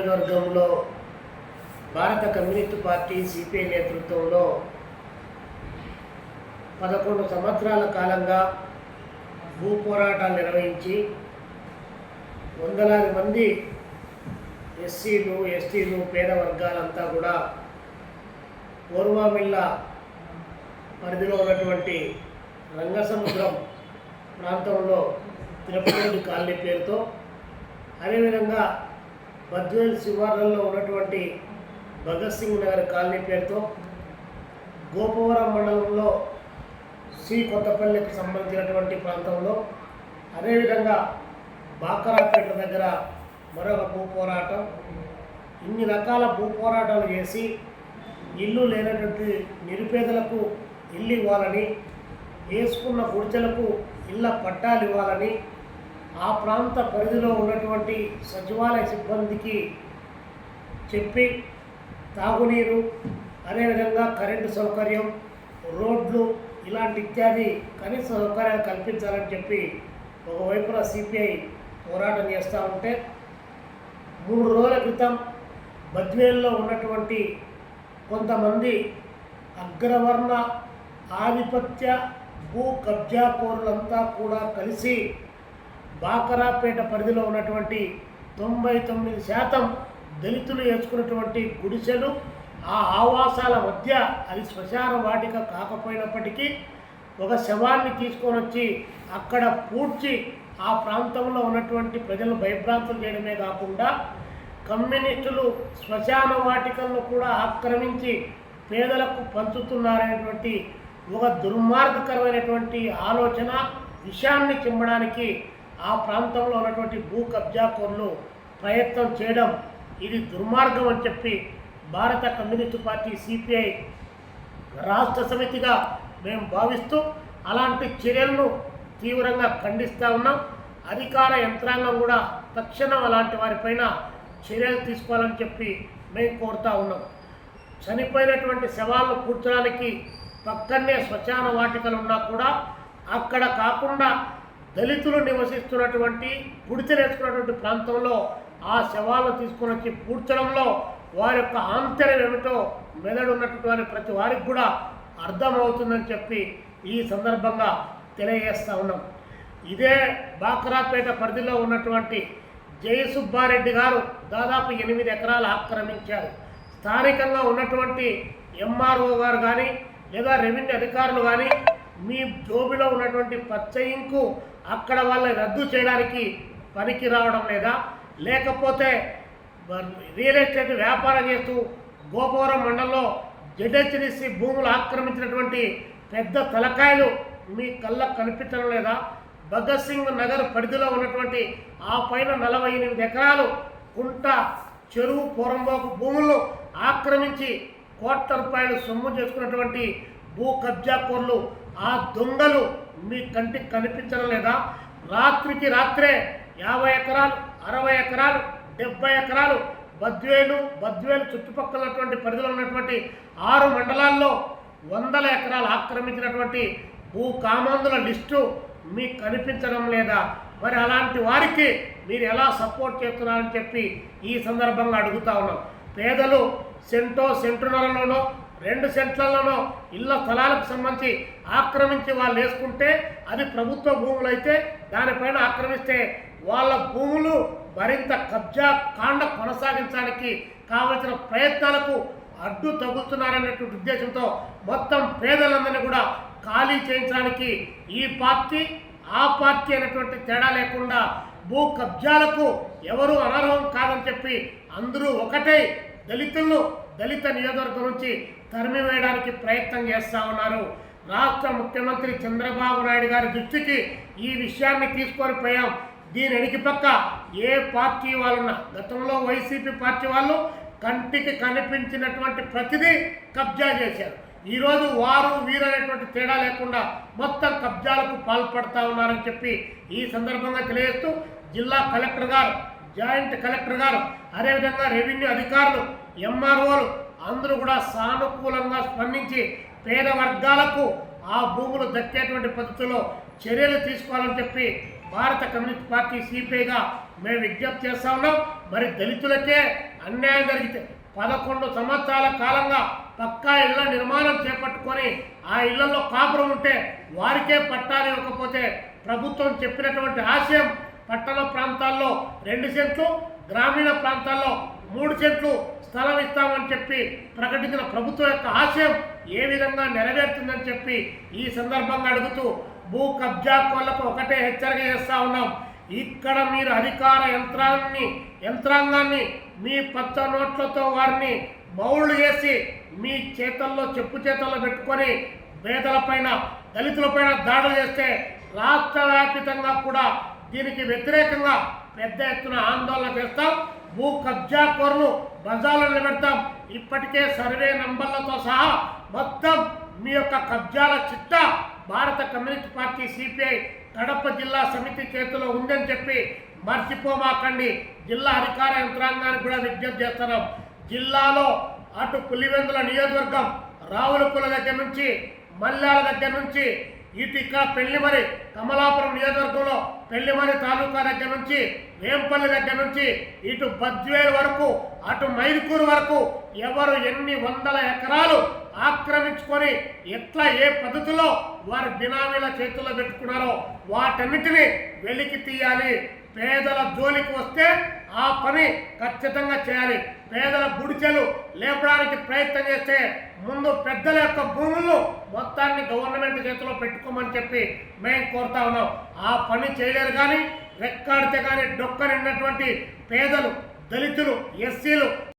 నియోజకవర్గంలో భారత communist party CPI నేతృత్వంలో పదకొండు సంవత్సరాల కాలంగా భూ పోరాటాలు నిర్వహించి వందలాది మంది ఎస్సీలు ఎస్టీలు పేద వర్గాలంతా కూడా పూర్వమిల్ల పరిధిలో ఉన్నటువంటి రంగసముద్రం ప్రాంతంలో తిరుపతి కాలనీ పేరుతో అదేవిధంగా బద్వేల్ శివార్లలో ఉన్నటువంటి భగత్ సింగ్ నగర్ కాలనీ పేరుతో గోపవరం మండలంలో శ్రీ కొత్తపల్లికి సంబంధించినటువంటి ప్రాంతంలో అదేవిధంగా బాకరాపేట దగ్గర మరొక భూ పోరాటం. ఇన్ని రకాల భూ పోరాటాలు చేసి ఇల్లు లేనటువంటి నిరుపేదలకు ఇల్లు ఇవ్వాలని వేసుకున్న గుడిచెలకు ఇళ్ళ పట్టాలు ఇవ్వాలని ఆ ప్రాంత పరిధిలో ఉన్నటువంటి సచివాలయ సిబ్బందికి చెప్పి తాగునీరు అదేవిధంగా కరెంటు సౌకర్యం రోడ్లు ఇలాంటి ఇత్యాది కనీస సౌకర్యాలు కల్పించాలని చెప్పి ఒకవైపున సిపిఐ పోరాటం చేస్తూ ఉంటే మూడు రోజుల క్రితం బద్వేల్లో ఉన్నటువంటి కొంతమంది అగ్రవర్ణ ఆధిపత్య భూ కబ్జాకోరులంతా కూడా కలిసి బాకరాపేట పరిధిలో ఉన్నటువంటి తొంభై తొమ్మిది శాతం దళితులు వేసుకున్నటువంటి గుడిసెలు ఆ ఆవాసాల మధ్య అది శ్మశాన వాటిక కాకపోయినప్పటికీ ఒక శవాన్ని తీసుకొని వచ్చి అక్కడ పూడ్చి ఆ ప్రాంతంలో ఉన్నటువంటి ప్రజలు భయభ్రాంతులు చేయడమే కాకుండా కమ్యూనిస్టులు శ్మశాన వాటికలను కూడా ఆక్రమించి పేదలకు పంచుతున్నారనేటువంటి ఒక దుర్మార్గకరమైనటువంటి ఆలోచన విషయాన్ని చిమ్మడానికి ఆ ప్రాంతంలో ఉన్నటువంటి భూ కబ్జాకోర్లు ప్రయత్నం చేయడం ఇది దుర్మార్గం అని చెప్పి భారత కమ్యూనిస్టు పార్టీ సిపిఐ రాష్ట్ర సమితిగా మేము భావిస్తూ అలాంటి చర్యలను తీవ్రంగా ఖండిస్తూ ఉన్నాం. అధికార యంత్రాంగం కూడా తక్షణం అలాంటి వారిపైన చర్యలు తీసుకోవాలని చెప్పి మేము కోరుతా ఉన్నాం. చనిపోయినటువంటి శవాలను కూర్చోడానికి పక్కనే శ్మశాన వాటికలు ఉన్నా కూడా అక్కడ కాకుండా దళితులు నివసిస్తున్నటువంటి పుడితలేసుకున్నటువంటి ప్రాంతంలో ఆ శవాలను తీసుకుని వచ్చి పూడ్చడంలో వారి యొక్క ఆంతర్యం ఏమిటో మెదడు ఉన్నటువంటి ప్రతి వారికి కూడా అర్థమవుతుందని చెప్పి ఈ సందర్భంగా తెలియజేస్తా ఉన్నాం. ఇదే బాకరాపేట పరిధిలో ఉన్నటువంటి జయసుబ్బారెడ్డి గారు దాదాపు ఎనిమిది ఎకరాలు ఆక్రమించారు. స్థానికంగా ఉన్నటువంటి ఎంఆర్ఓ గారు కానీ లేదా రెవెన్యూ అధికారులు కానీ మీ జోబిలో ఉన్నటువంటి పచ్చ ఇంకు అక్కడ వాళ్ళని రద్దు చేయడానికి పనికి రావడం లేదా? లేకపోతే రియల్ ఎస్టేట్ వ్యాపారం చేస్తూ గోపవరం మండలంలో జడ్హెచ్డిసి భూములు ఆక్రమించినటువంటి పెద్ద తలకాయలు మీ కళ్ళకు కనిపించడం లేదా? భగత్ సింగ్ నగర్ పరిధిలో ఉన్నటువంటి ఆ పైన నలభై ఎనిమిది ఎకరాలు కుంట చెరువు పొరంబోకు భూములను ఆక్రమించి కోట్ల రూపాయలు సొమ్ము చేసుకున్నటువంటి భూ కబ్జాకోర్లు ఆ దొంగలు మీ కంటికి కనిపించడం లేదా? రాత్రికి రాత్రే యాభై ఎకరాలు అరవై ఎకరాలు డెబ్బై ఎకరాలు బద్వేలు బద్వేలు చుట్టుపక్కల ఉన్నటువంటి పరిధిలో ఉన్నటువంటి ఆరు మండలాల్లో వందల ఎకరాలు ఆక్రమించినటువంటి భూ కామాంధుల లిస్టు మీకు కనిపించడం లేదా? మరి అలాంటి వారికి మీరు ఎలా సపోర్ట్ చేస్తున్నారని చెప్పి ఈ సందర్భంగా అడుగుతా ఉన్నాం. పేదలు సెంటో సెంటున్నరలోనో రెండు సెంట్లలోనో ఇళ్ళ స్థలాలకు సంబంధించి ఆక్రమించి వాళ్ళు వేసుకుంటే అది ప్రభుత్వ భూములు అయితే దానిపైన ఆక్రమిస్తే వాళ్ళ భూములు మరింత కబ్జా కాండ కొనసాగించడానికి కావలసిన ప్రయత్నాలకు అడ్డు తగులుతున్నారనేటువంటి ఉద్దేశంతో మొత్తం పేదలందరినీ కూడా ఖాళీ చేయించడానికి ఈ పార్టీ ఆ పార్టీ అనేటువంటి తేడా లేకుండా భూ కబ్జాలకు ఎవరు అనర్హం కాదని చెప్పి అందరూ ఒకటే దళితులను దళిత నియోజకవర్గం నుంచి తరిమి వేయడానికి ప్రయత్నం చేస్తూ ఉన్నారు. రాష్ట్ర ముఖ్యమంత్రి చంద్రబాబు నాయుడు గారి దృష్టికి ఈ విషయాన్ని తీసుకొని పోయాం. దీని వెనక పక్క ఏ పార్టీ వాళ్ళున్నా గతంలో వైసీపీ పార్టీ వాళ్ళు కంటికి కనిపించినటువంటి ప్రతిదీ కబ్జా చేశారు. ఈరోజు వారు వీరు తేడా లేకుండా మొత్తం కబ్జాలకు పాల్పడతా ఉన్నారని చెప్పి ఈ సందర్భంగా తెలియజేస్తూ జిల్లా కలెక్టర్ గారు జాయింట్ కలెక్టర్ గారు అదేవిధంగా రెవెన్యూ అధికారులు ఎంఆర్ఓలు అందరూ కూడా సానుకూలంగా స్పందించి పేద వర్గాలకు ఆ భూములు దక్కేటువంటి పద్ధతిలో చర్యలు తీసుకోవాలని చెప్పి భారత కమ్యూనిస్ట్ పార్టీ సిపిఐగా మేము విజ్ఞప్తి చేస్తా ఉన్నాం. మరి దళితులకే అన్యాయం జరిగితే పదకొండు సంవత్సరాల కాలంగా పక్కా ఇళ్ళ నిర్మాణం చేపట్టుకొని ఆ ఇళ్ళలో కాపురం ఉంటే వారికే పట్టాలు ఇవ్వకపోతే ప్రభుత్వం చెప్పినటువంటి ఆశయం పట్టణ ప్రాంతాల్లో రెండు సెంట్లు గ్రామీణ ప్రాంతాల్లో మూడు సెంట్లు స్థలం ఇస్తామని చెప్పి ప్రకటించిన ప్రభుత్వం యొక్క ఆశయం ఏ విధంగా నెరవేరుతుందని చెప్పి ఈ సందర్భంగా అడుగుతూ భూ కబ్జా కోళ్ళకు ఒకటే హెచ్చరిక చేస్తా ఉన్నాం. ఇక్కడ మీరు అధికార యంత్రాన్ని యంత్రాంగాన్ని మీ పచ్చ నోట్లతో వారిని మౌళ్ళు చేసి మీ చేతల్లో చెప్పు చేతల్లో పెట్టుకొని పేదలపైన దళితులపైన దాడులు చేస్తే రాష్ట్ర వ్యాపితంగా కూడా దీనికి వ్యతిరేకంగా పెద్ద ఎత్తున ఆందోళన చేస్తాం. భూ కబ్జా కోర్లు బజార్లో నిలబెడతాం. ఇప్పటికే సర్వే నంబర్లతో సహా మొత్తం మీ యొక్క కబ్జాల చిట్టా భారత కమ్యూనిస్ట్ పార్టీ సిపిఐ కడప జిల్లా సమితి చేతిలో ఉందని చెప్పి మర్చిపోమాకండి. జిల్లా అధికార యంత్రాంగానికి కూడా విజ్ఞప్తి చేస్తున్నాం. జిల్లాలో అటు పులివెందుల నియోజకవర్గం రావులపుల దగ్గర నుంచి మల్లాల దగ్గర నుంచి ఇటు ఇక్కడ పెళ్ళిమరి కమలాపురం నియోజకవర్గంలో పెళ్ళిమరి తాలూకా దగ్గర నుంచి వేంపల్లి దగ్గర నుంచి ఇటు బద్వేలు వరకు అటు మైదుకూరు వరకు ఎవరు ఎన్ని వందల ఎకరాలు ఆక్రమించుకొని ఎట్లా ఏ పద్ధతిలో వారి బినామీల చేతుల్లో పెట్టుకున్నారో వాటన్నిటిని వెలికి తీయాలి. పేదల జోలికి వస్తే ఆ పని ఖచ్చితంగా చేయాలి. పేదల గుడిచెలు లేపడానికి ప్రయత్నం చేస్తే ముందు పెద్దల యొక్క భూములను మొత్తాన్ని గవర్నమెంట్ చేతిలో పెట్టుకోమని చెప్పి మేము కోరుతా ఉన్నాం. ఆ పని చేయలేరు కానీ రెక్కాడితే కానీ డొక్కనిన్నటువంటి పేదలు దళితులు ఎస్సీలు